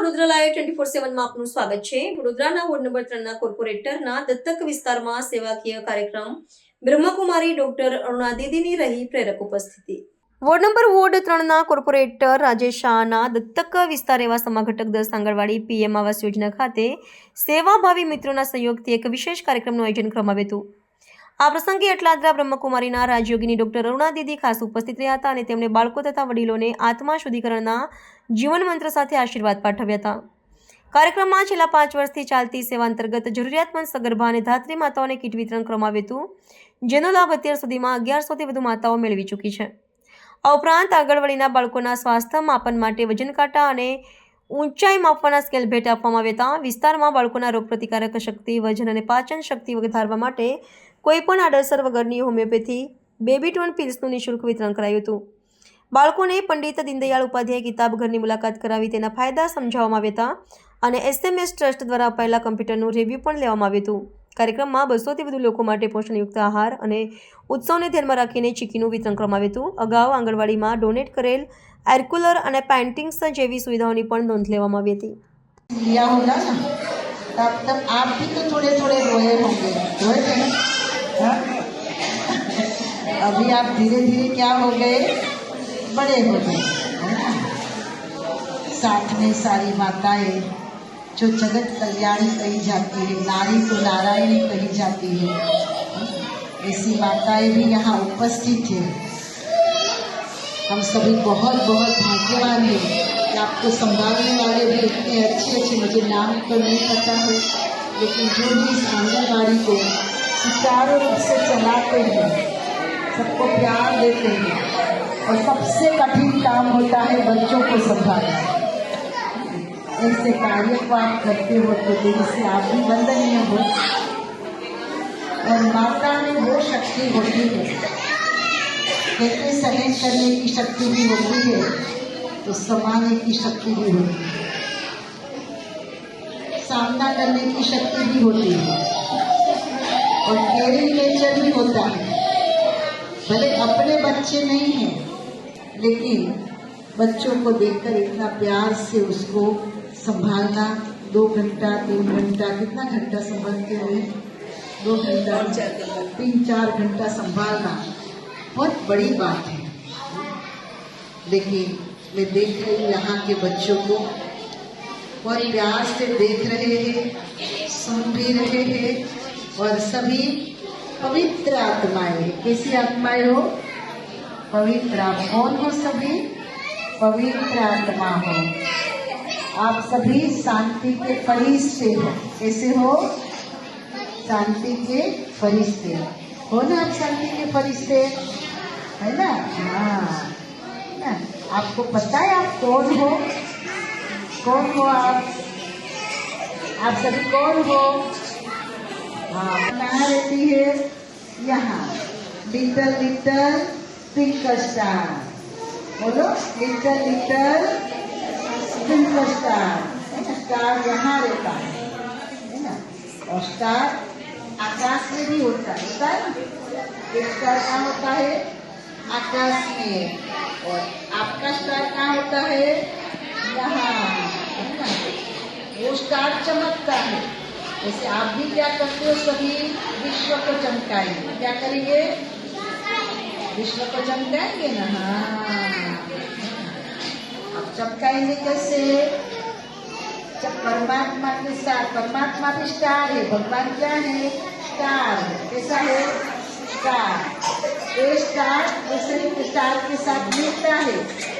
Vadodara live twenty four સેવનમાં આપનું સ્વાગત છે. વડોદરાના વોર્ડ નંબર ત્રણના કોર્પોરેટરના દત્તક વિસ્તારમાં સેવાકીય કાર્યક્રમ. બ્રહ્મકુમારી ડોક્ટર અરુણા દીદીની રહી પ્રેરક ઉપસ્થિતિ. વોર્ડ નંબર વોર્ડ ત્રણના કોર્પોરેટર રાજેશ શાહના દત્તક વિસ્તાર એવા સમાઘટક દસ આંગણવાડી પીએમ આવાસ યોજના ખાતે સેવાભાવી મિત્રોના સહયોગથી એક વિશેષ કાર્યક્રમનું આયોજન કરવામાં આવ્યું હતું. આ પ્રસંગે એટલાદરા બ્રહ્મકુમારીના રાજયોગીની ડોક્ટર અરુણા દીદી ખાસ ઉપસ્થિત રહ્યા હતા અને તેમણે બાળકો તથા વડીલોને આત્મા શુદ્ધિકરણના જીવન મંત્ર સાથે આશીર્વાદ પાઠવ્યા હતા. કાર્યક્રમમાં છેલ્લા પાંચ વર્ષથી ચાલતી સેવા અંતર્ગત જરૂરિયાતમંદ સગર્ભા અને ધાત્રી માતાઓને કીટ વિતરણ કરવામાં આવ્યું હતું, જેનો લાભ અત્યાર સુધીમાં અગિયારસોથી વધુ માતાઓ મેળવી ચૂકી છે. આ ઉપરાંત આંગણવાડીના બાળકોના સ્વાસ્થ્ય માપન માટે વજન કાંટા અને ઊંચાઈ માપવાના સ્કેલ ભેટ આપવામાં આવ્યા હતા. વિસ્તારમાં બાળકોના રોગપ્રતિકારક શક્તિ, વજન અને પાચન શક્તિ વધારવા માટે કોઈપણ આડઅસર વગરની હોમિયોપેથી બેબી ટોન પિલ્સનું નિઃશુલ્ક વિતરણ કરાયું હતું બાળકોને પંડિત દીનદયાળ ઉપાધ્યાય કિતાબ ઘરની મુલાકાત કરાવી તેના ફાયદા સમજાવવામાં આવ્યા હતા અને એસએમએસ ટ્રસ્ટ દ્વારા અપાયેલા કમ્પ્યુટરનું રિવ્યૂ પણ લેવામાં આવ્યું હતું કાર્યક્રમમાં બસોથી વધુ લોકો માટે પોષણયુક્ત આહાર અને ઉત્સવને ધ્યાનમાં રાખીને ચીકીનું વિતરણ કરવામાં આવ્યું હતું અગાઉ આંગણવાડીમાં ડોનેટ કરેલ એરકુલર અને પેન્ટિંગ્સ જેવી સુવિધાઓની પણ નોંધ લેવામાં આવી હતી लिया होगा ना तब तब आप भी तो थोड़े थोड़े रोए होंगे रोए थे ना अभी आप धीरे धीरे क्या हो गए? बड़े हो गए साथ में सारी माताएँ, जो जगत कल्याणी कही जाती है, नारी तो नारायणी कही जाती है ऐसी माताएँ भी यहाँ उपस्थित है। हम सभी बहुत बहुत भाग्यवान हैं कि आपको संभालने वाले भी इतने अच्छे अच्छे मुझे नाम तो नहीं पता है, लेकिन जो भी इस आंगनबाड़ी को सुचारू रूप से चलाते हैं, सबको प्यार देते हैं, और सबसे कठिन काम होता है बच्चों को संभालना ऐसे कार्य को आप करते हो तो दिल से आप भी वंदनीय हो, और माता में वो शक्ति होती है। कहते सहन करने की शक्ति भी होती है तो समाने की शक्ति भी होती है। सामना करने की शक्ति भी होती है। और केयरिंग नेचर भी होता है। भले अपने बच्चे नहीं हैं लेकिन बच्चों को देखकर इतना प्यार से उसको संभालना दो घंटा तीन घंटा कितना घंटा संभालते हुए दो घंटा तीन चार घंटा संभालना बहुत बड़ी बात है। लेकिन मैं देख रही हूँ यहाँ के बच्चों को बहुत प्यार से देख रहे हैं सुन भी रहे हैं। और सभी पवित्र आत्माएँ, कैसी आत्माएँ हो? पवित्र कौन हो सभी? पवित्र आत्मा हो। आप सभी शांति के फरिश्ते हो। कैसे हो? शांति के फरिश्ते। हो ना आप शांति के फरिश्ते? है ना? हाँ। है ना? आपको पता है आप कौन हो? कौन हो आप? आप सभी कौन हो? हाँ रहती है यहाँ लिटल लिटल पिंक स्टार बोलो little little pink star star यहाँ रहता है ना और स्टार आकाश में भी होता है होता है स्टार कहाँ होता है? आकाश में। और आपका स्टार कहाँ होता है? यहाँ। वो स्टार चमकता है। जैसे आप भी क्या करते हो सभी विश्व को चमकाएँगे क्या करेंगे? विश्व को चमकाएँगे ना? हाँ। अब चमकाएँगे कैसे? परमात्मा के साथ, परमात्मा भी स्टार है, भगवान क्या है? स्टार कैसा है? स्टार। स्टार दूसरे स्टार के साथ मिलता है।